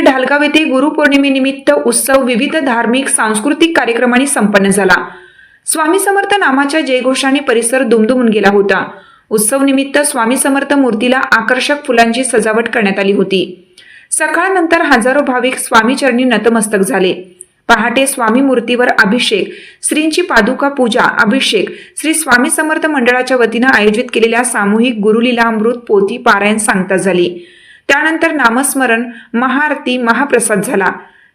ढालगाव येथे गुरुपौर्णिमेनिमित्त उत्सव विविध धार्मिक सांस्कृतिक कार्यक्रमांनी संपन्न झाला. स्वामी समर्थ नामाच्या जयघोषाने परिसर दुमदुमून गेला होता. उत्सव निमित्त स्वामी समर्थ मूर्तीला आकर्षक फुलांची सजावट करण्यात आली होती. सकाळनंतर हजारो भाविक स्वामीचरणी नतमस्तक झाले. पहाटे स्वामी मूर्तीवर अभिषेक श्रींची पादुका पूजा अभिषेक श्री स्वामी समर्थ मंडळाच्या वतीनं आयोजित केलेल्या सामूहिक गुरुलीला अमृत पोथी पारायण सांगता झाली. त्यानंतर नामस्मरण महाआरती महाप्रसाद झाला.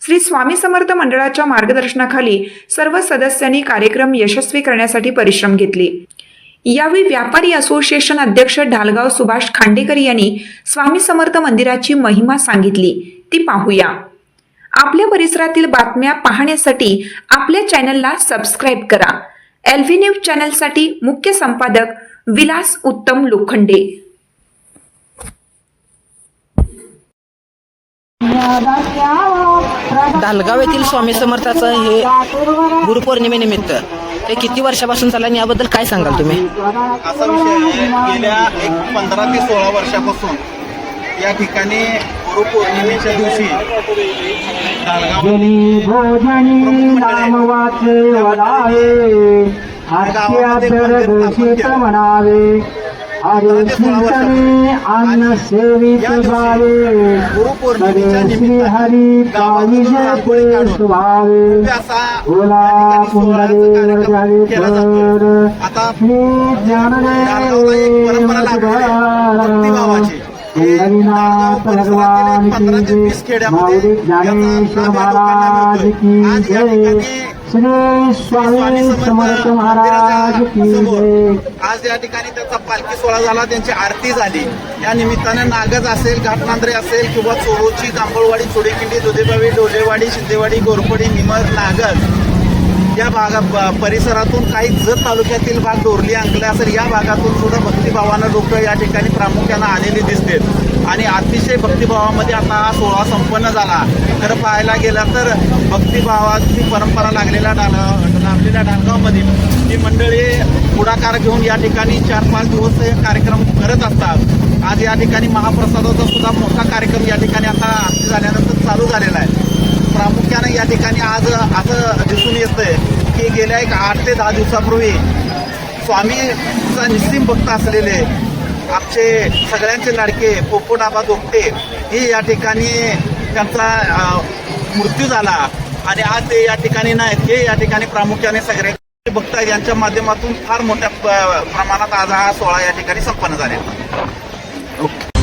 श्री स्वामी समर्थ मंडळाच्या मार्गदर्शनाखाली सर्व सदस्यांनी कार्यक्रम यशस्वी करण्यासाठी परिश्रम घेतले. यावेळी व्यापारी असोसिएशन अध्यक्ष ढालगाव सुभाष खांडेकर यांनी स्वामी समर्थ मंदिराची महिमा सांगितली. ती पाहूया. आपल्या परिसरातील बातम्या पाहण्यासाठी आपल्या चॅनलला सबस्क्राईब करा. एल व्ही न्यूज चॅनलसाठी मुख्य संपादक विलास उत्तम लोखंडे. धालगाव येथील स्वामी समर्थाचं हे गुरुपौर्णिमेनिमित्त हे किती वर्षापासून चाललं आणि याबद्दल काय सांगाल तुम्ही? असा विषय आहे. गेल्या एक पंधरा ते सोळा वर्षापासून या ठिकाणी गुरुपौर्णिमेच्या दिवशी वाचे वदावे अन्न सेवित करे श्री हरी पाविज ते सुभावे. बोला तर आता श्री ज्ञानदेव हरिनाथ भगवान की जय। माऊली ज्ञानेश्वर महाराज की जय। श्री स्वामी समर्थ महाराज की जय। आज या ठिकाणी त्यांचा पालखी सोहळा झाला त्यांची आरती झाली. या निमित्ताने नागज असेल घाटनांद्रे असेल किंवा चोरोची जांभूळवाडी चोडेकिंडी दुधेबावी डोलेवाडी शिंदेवाडी गोरपडी निमर नागज या भागा परिसरातून काही जत तालुक्यातील भाग डोरली अंकले असेल या भागातून सुद्धा भक्तिभावानं लोक या ठिकाणी प्रामुख्यानं आलेली दिसतात आणि अतिशय भक्तिभावामध्ये आता हा सोहळा संपन्न झाला. तर पाहायला गेला तर भक्तिभावाची परंपरा लागलेल्या डाल लाभलेल्या डालगावमध्ये ही मंडळी पुढाकार घेऊन या ठिकाणी चार पाच दिवस कार्यक्रम करत असतात. आज या ठिकाणी महाप्रसादाचा सुद्धा मोठा कार्यक्रम या ठिकाणी आता आरती झाल्यानंतर चालू झालेला आहे. प्रामुख्याने या ठिकाणी आज असं दिसून येतंय की गेल्या एक आठ ते दहा दिवसापूर्वी स्वामीचा निस्सीम भक्त असलेले आमचे सगळ्यांचे लाडके पोपोडाबा दोपटे हे या ठिकाणी त्यांचा मृत्यू झाला. आणि आज ते या ठिकाणी नाहीत. हे या ठिकाणी प्रामुख्याने सगळे भक्त यांच्या माध्यमातून फार मोठ्या प्रमाणात आज हा सोहळा या ठिकाणी संपन्न झालेला ओके.